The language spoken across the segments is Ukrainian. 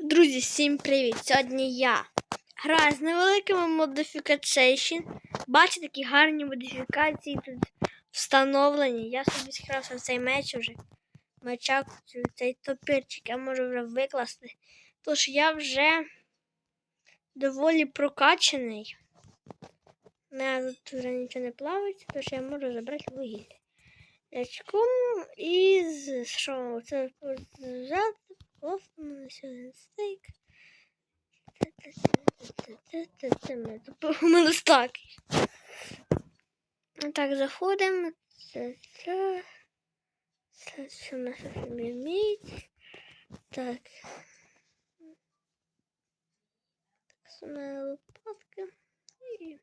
Друзі, всім привіт! Сьогодні я граю з невеликими модифікаціями. Бачите, такі гарні модифікації тут встановлені. Я собі схирався в цей меч уже. Мечак, цей топірчик я можу вже викласти. Тож я вже доволі прокачаний. У мене тут вже нічого не плавається, тож я можу забрати вугілля. Рячком і що це взяти просто у мене ще один стейк. У мене стак. Так, заходимо. Це це. Це що мідь. Так. Так, саме лопатка. І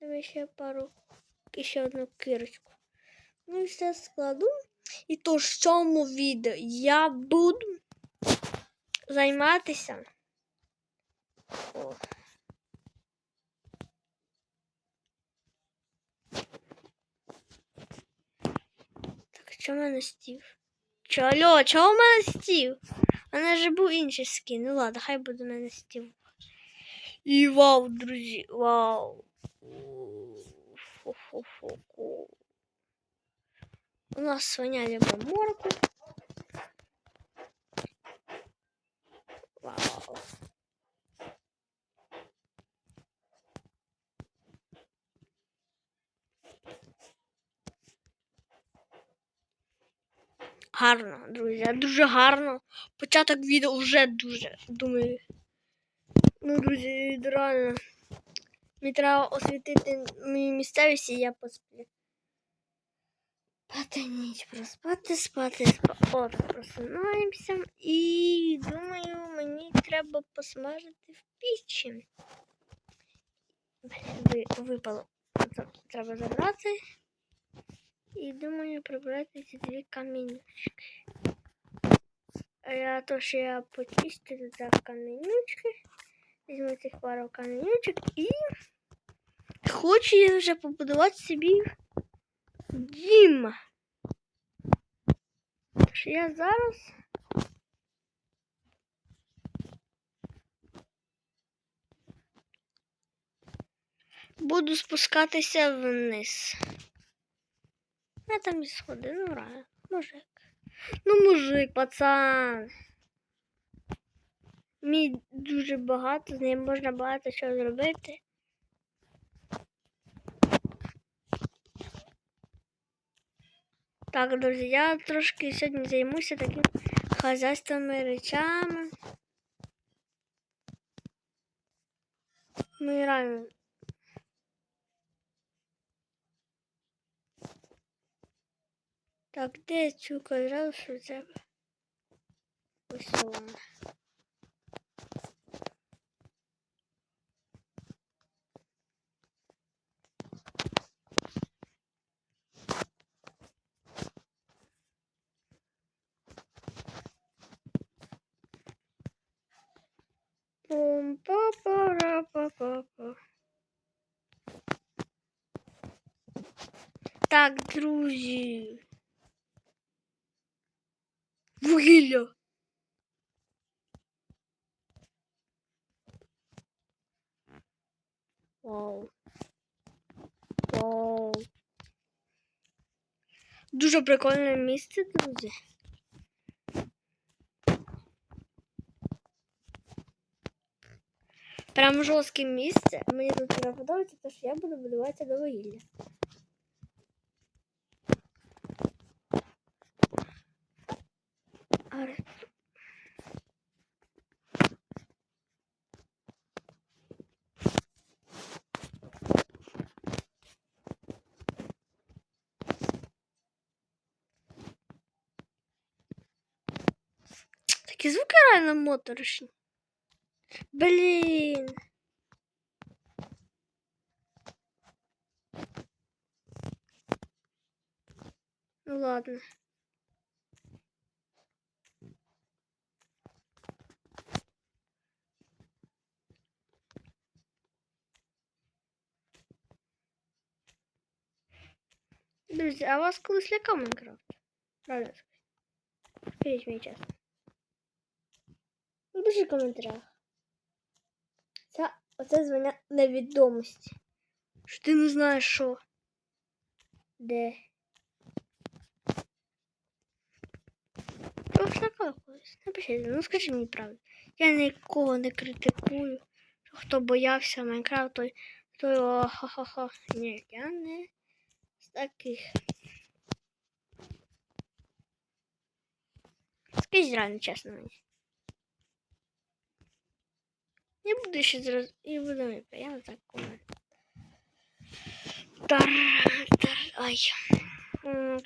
давай ще пару. І ще одну кирочку. Ну і все складу. І то в цьому відео я буду займатися. О. Так, що в мене стів? Чо, алло, чого в мене стів? У мене же був інший скін. Ну ладно, хай буде в мене стів. І вау, друзі, вау. Фу-фу-фу-фу. У нас свиня любить морку. Вау. Гарно, друзі, дуже гарно. Початок відео вже дуже, думаю. Ну, друзі, реально. Мені треба освітити мою місцевість і я посплю. Спати ніч, проспати, спати, спати. От, просинаємося. І думаю, мені треба посмажити в пічі. Блін, ви, випало. Це Треба забрати. І думаю прибрати ці дві камінючки. А я то, що я почистю за камінючки. Візьму цих пару камінючок і хочу я вже побудувати собі дім. Тож я зараз буду спускатися вниз. Я там і сходи, ну раю. Мужик. Ну, мужик, пацан. Мій дуже багато, з ним можна багато чого зробити. Так, друзі, я трошки сьогодні займуся такими хазяйственними речами. Ми реально. Так, де цю квадрату, що треба? Ось вона. Друзі. Вугілля. Вау. Вау. Дуже прикольне місце, друзі. Прям жорстке місце. Мені тут не подобається, тому що я буду будуватися до вугілля. А, Такі звуки реально моторошні. Блін. Ну ладно. Друзі, а вас колись лякав Майнкрафт? Правильно скажіть. Скажіть мені чесно. Напиши в коментарях. Це оце звання невідомості. Що ти не знаєш що. Де? Накала колись. Напишіть, ну скажи мені правду. Я нікого не критикую. Хто боявся Майнкрафт, той, той о, хо-хо-хо. Ні, я не таких. Скажіть реально чесно. Не буду ще зразу. І буду мені приємно так комент. Тар, тар, ай.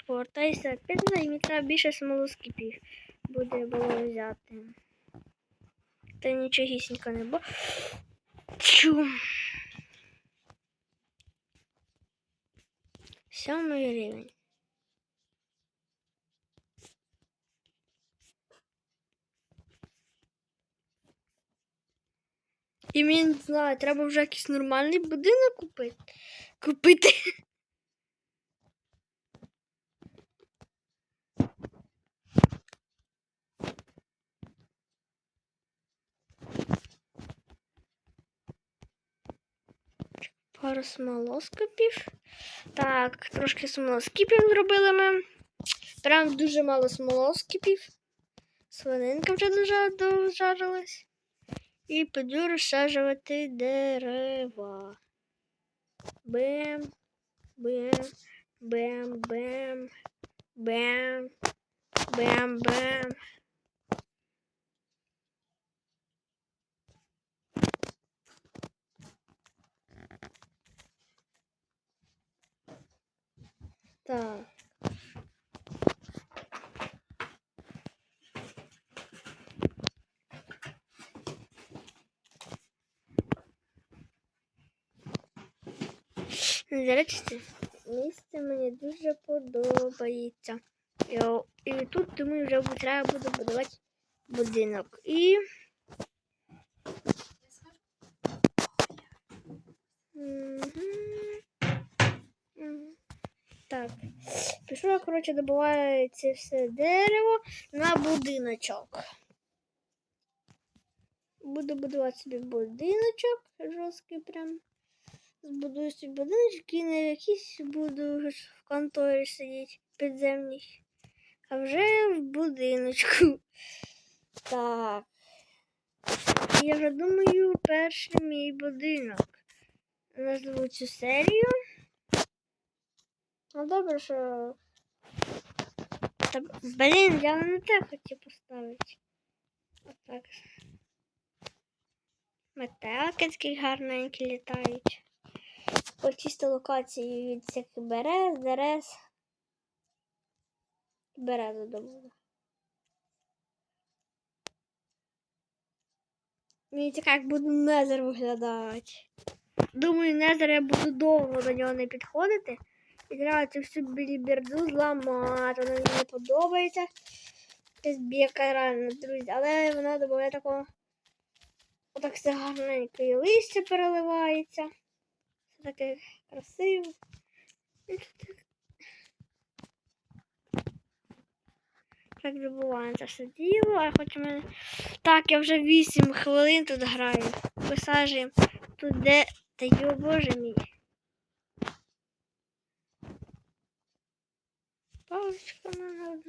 Повертайся. Пізно, і мені треба більше смолоскипів. Буде було взяти. Та нічогісінько не було. Чу. Сьомий рівень. І мені не знаю, треба вже якийсь нормальний будинок купити. Купити. Пару смолоскопів. Так, трошки смолоскипів зробили ми. Прям дуже мало смолоскипів. Свининка вже дожа- дожарилась. І піду розсаджувати дерева. Бем, бем, бем, бем, бем, бем, бем. Так. До речі, це місце мені дуже подобається. І, тут думаю, вже треба буде будувати будинок. І. Мгм. Так. Пішов я, коротше, добуваю це все дерево на будиночок. Буду будувати собі будиночок жорсткий прям збудую собі будиночок і не якийсь буду в конторі сидіти підземній, а вже в будиночку. Так. Я вже думаю, перший мій будинок. Назву цю серію. Ну добре, що. Та, блін, я не те хотів поставити. Отак. Метелики такі гарненькі літають почисти локації від всяких берез, дерез. Березу добуду. Мені цікаво, як буде незер виглядати. Думаю, незер я буду довго до нього не підходити. І всю біліберду зламати. Вона мені подобається. Якась біка реально, друзі. Але вона додає такого. Отак все гарненько і листя переливається. Все таке красиве. Так забуваю це все діло, а хоч мене. Так, я вже 8 хвилин тут граю. Висаджуємо тут де. Та йо боже мій. Паличка в мене.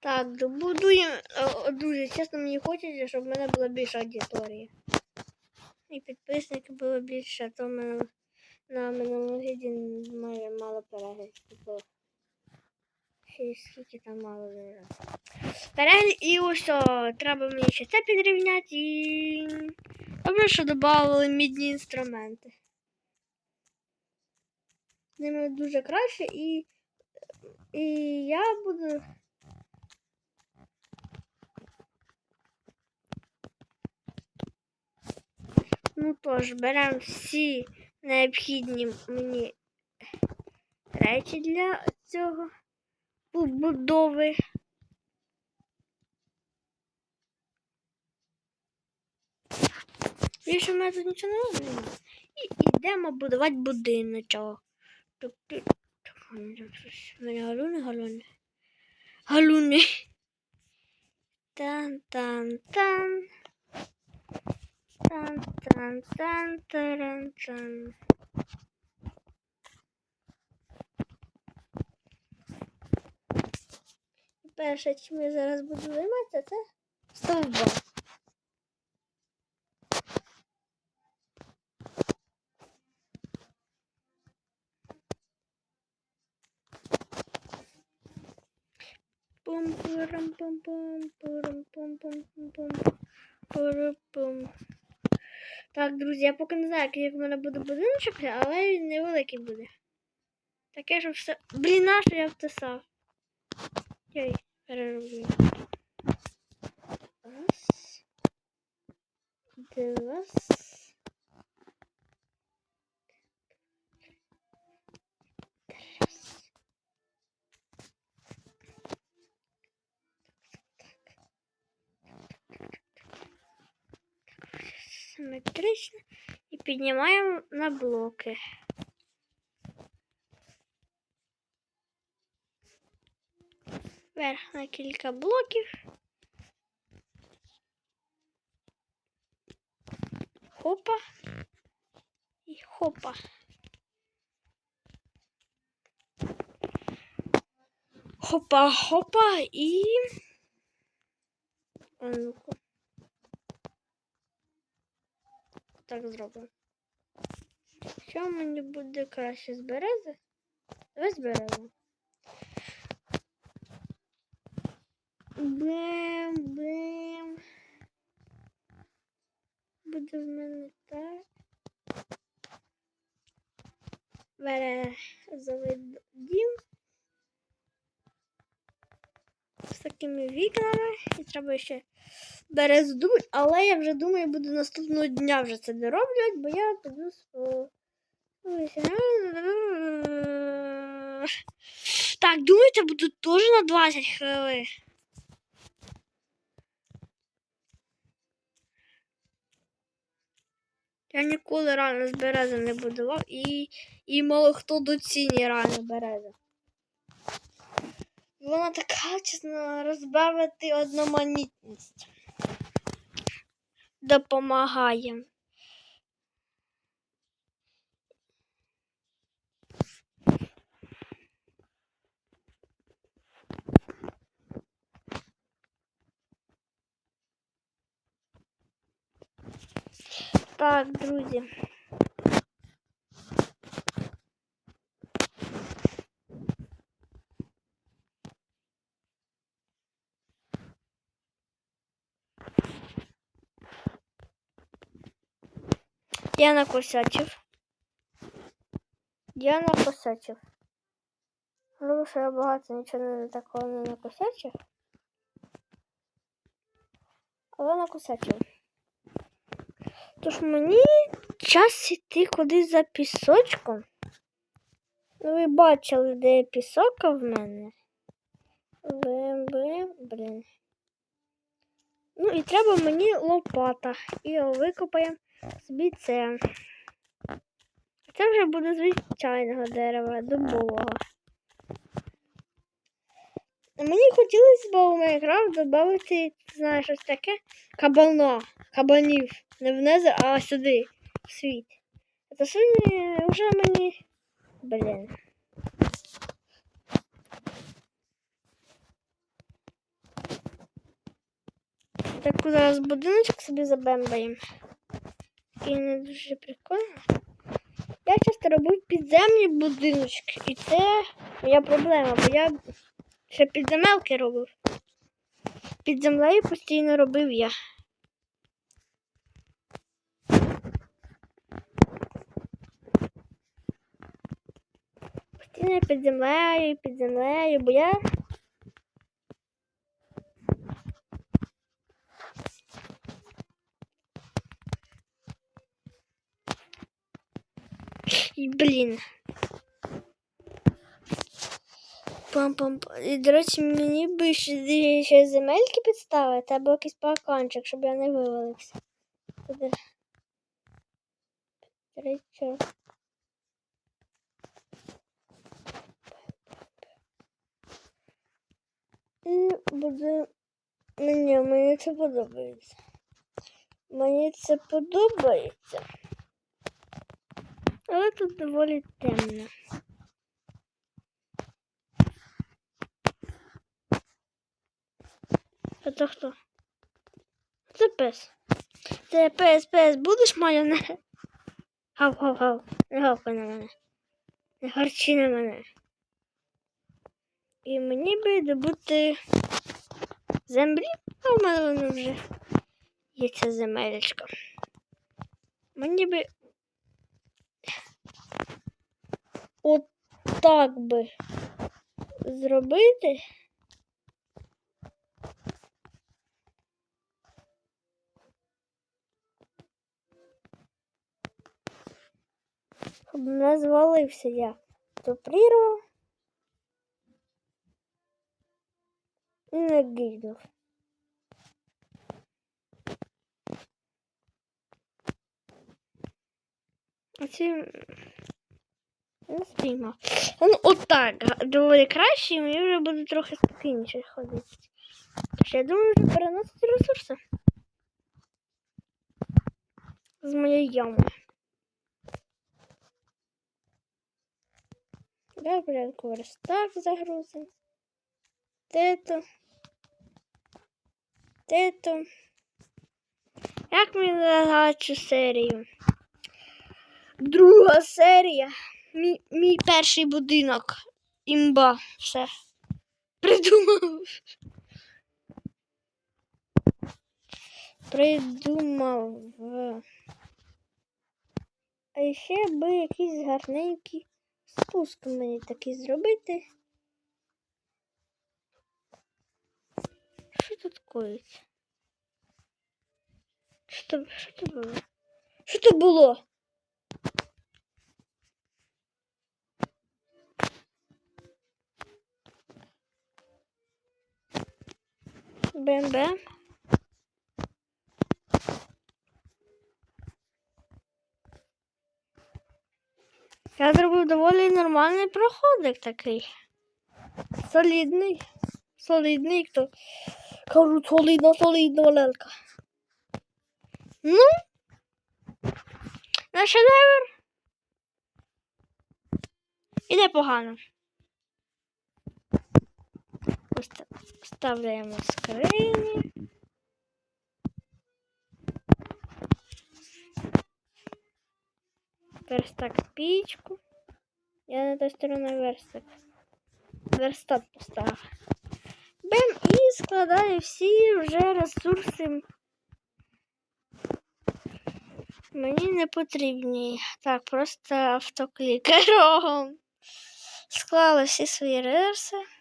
Так, добудуємо. О, Дуже чесно, мені хочеться, щоб в мене була більша аудиторія. І підписників було більше, а то в мене на минулому відео майже мало переглядів. Типу, ще скільки там мало зараз. Перегляд і ось треба мені ще це підрівняти і. Добре, що додали мідні інструменти. Ними дуже краще і. І я буду. Ну тож, беремо всі необхідні мені речі для цього побудови. Більше в мене тут нічого не робимо. І йдемо будувати будиночок. У мене галюни, галюни. Галюни. Тан-тан-тан. tan, tan, taran, tan. Proszę, ci mnie zaraz budujemy, co to? Stąd pum pum pum pum pum pum pum pum pum pum Так, друзі, я поки не знаю, як в мене буде будиночок, але він невеликий буде. Таке, що все. Блін, на я втисав. Йой, перероблю. Раз. Два. піднімаємо на блоки. Вверх на кілька блоків. Хопа. І хопа. Хопа, хопа і. А ну-ка. Так зробимо. Що мені буде краще з берези? Давай з берези. Бем, бем. Буде в мене так. Березовий дім. Такими вікнами. І треба ще березу але я вже думаю, буду наступного дня вже це дороблювати, бо я піду спо. Так, думаєте, буду теж на 20 хвилин. Я ніколи рано з берези не будував і, і мало хто доцінює рано березу. Вона така, чесно, розбавити одноманітність. Допомагає. Так, друзі. Я накосячив. Я накосячив. Ну, що я багато нічого не такого не накосячив. Але накосячив. Тож мені час іти кудись за пісочком. Ну, ви бачили, де пісок в мене. Блин, блин, блин. Ну і треба мені лопата. І його викопаємо собі це. Це вже буде звичайного дерева, дубового. Мені хотілося б у Майнкрафт додати, знаєш, щось таке кабана, кабанів. Не в незер, а сюди, в світ. Це сьогодні вже мені. Блін. Так зараз будиночок собі забембаємо. Такий не дуже прикольно. Я часто роблю підземні будиночки. І це моя проблема, бо я ще підземелки робив. Під землею постійно робив я. Постійно під землею, під землею, бо я І, блін. Пам-пам. І, до речі, мені би ще, ще земельки підставити або якийсь парканчик, щоб я не вивалився. Туди. І буде. Мені, мені це подобається. Мені це подобається. Але тут доволі темно. А то хто? Це пес. Це пес, пес, будеш майонез? Гав, гав, гав. Не гавкай на мене. Не гарчи на мене. І мені би добути землі, а в мене вже є ця земелечка. Мені би от так би зробити. Щоб не звалився я, то прірвав і не гинув. А ці не спіймав. Ну, отак, доволі краще, і мені вже буде трохи спокійніше ходити. Тож я думаю, вже переносити ресурси. З моєї ями. Давай порядку верстак загрузимо. Тето. Тето. Як мені назвати серію? Друга серія. Мій, мій перший будинок. Імба. Все. Придумав. Придумав. А ще би якийсь гарненький спуск мені такий зробити. Що тут коїться? Що то, що то було? Що то було? Бем-бем. Я зробив доволі нормальний проходик такий. Солідний. Солідний, хто кажуть, солідна, солідна лелка. Ну, на шедевр. Іде погано. Вставляємо скрині. Верстак пічку. Я на той стороні верстак. Верстат поставив. Бем і складаю всі вже ресурси. Мені не потрібні. Так, просто автоклікером. Склала всі свої ресурси.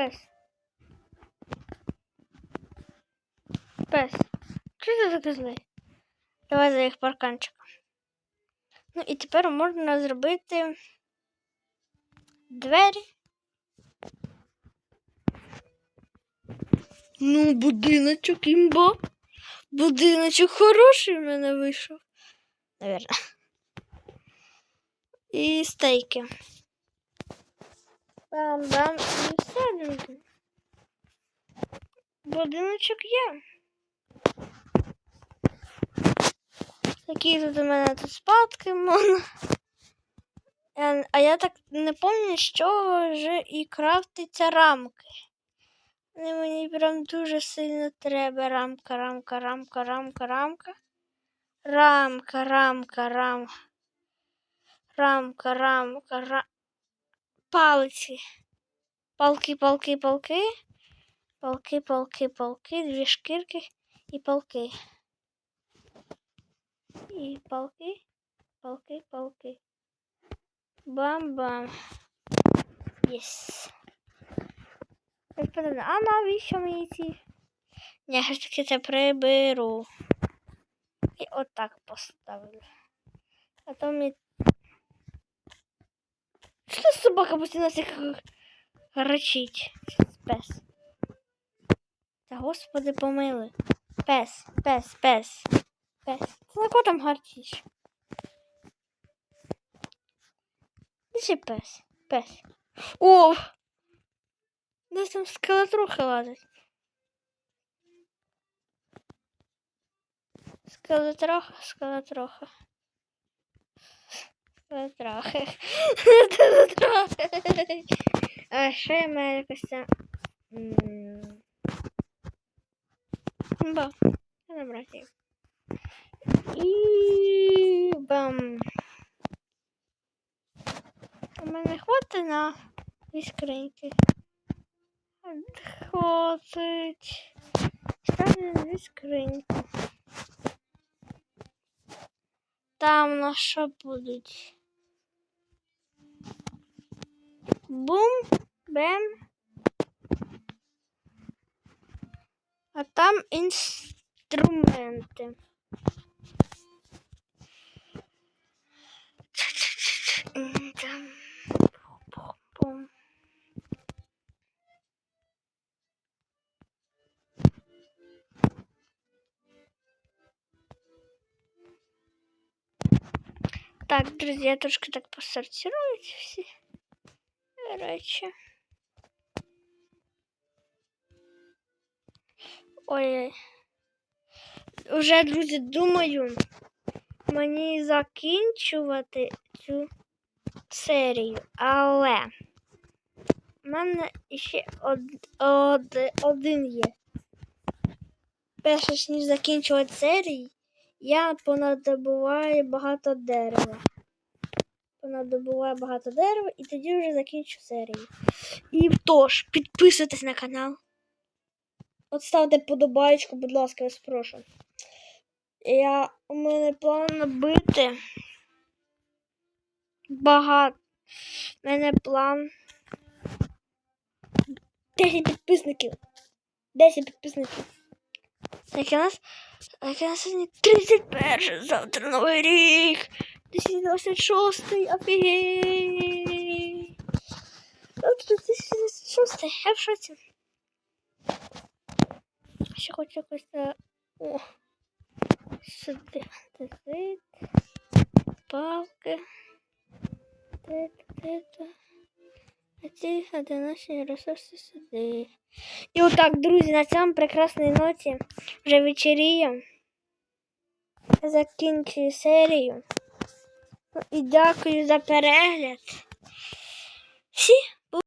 Пес. Пес. Чого ти такий злий? Давай за їх парканчиком. Ну і тепер можна зробити двері. Ну, будиночок імба. Будиночок хороший в мене вийшов. Наверно. І стейки. І все, друзі. Будиночок є. Такі тут у мене тут спадки можна. А я так не пам'ятаю, чого ж і крафтиться рамки. Вони мені прям дуже сильно треба. Рамка, рамка, рамка, рамка, рамка. Рамка, рамка, рамка. Рамка, рамка, рамка. Палиці. Палки, палки, палки. Полки, полки, полки, дві шкірки і полки. І полки, полки, полки. Бам-бам. Єс. А навіщо мені ці? Я ж таки це приберу. І отак поставлю. А то мені. Це собака постійно всіх речить? Пес. Та господи помили. Пес, пес, пес. Пес. Ти на кого там гарчиш? Де пес? Пес. О! Десь там скелетруха лазить. Скелетроха, скелетроха. Скелетроха. Скелетроха. А ще я маю якось це... м, Ба. І бам. У мене хватить на дві скриньки. Хватить. Ставлю дві скриньки. Там на що будуть? Бум, бем. А там інструменти. Так, друзі, я трошки так посортирую всі речі. Ой. Уже, друзі, думаю, мені закінчувати цю серію, але в мене ще од, од, один є. Перше, ніж закінчувати серію, я понадобуваю багато дерева. Понадобуваю багато дерева і тоді вже закінчу серію. І тож, підписуйтесь на канал. От ставте подобаєчку, будь ласка, я вас прошу. Я, у мене план набити багато. У мене план 10 підписників. 10 підписників. Так, у нас, так, у нас сьогодні 31, завтра новий рік. 2026, офігеть. Завтра 2026, я в. Ще хочу якось... О, сюди. Палки. А ці одиночні ресурси сюди. І отак, друзі, на цьому прекрасній ноті вже вечеріє. Закінчую серію. І дякую за перегляд. Всі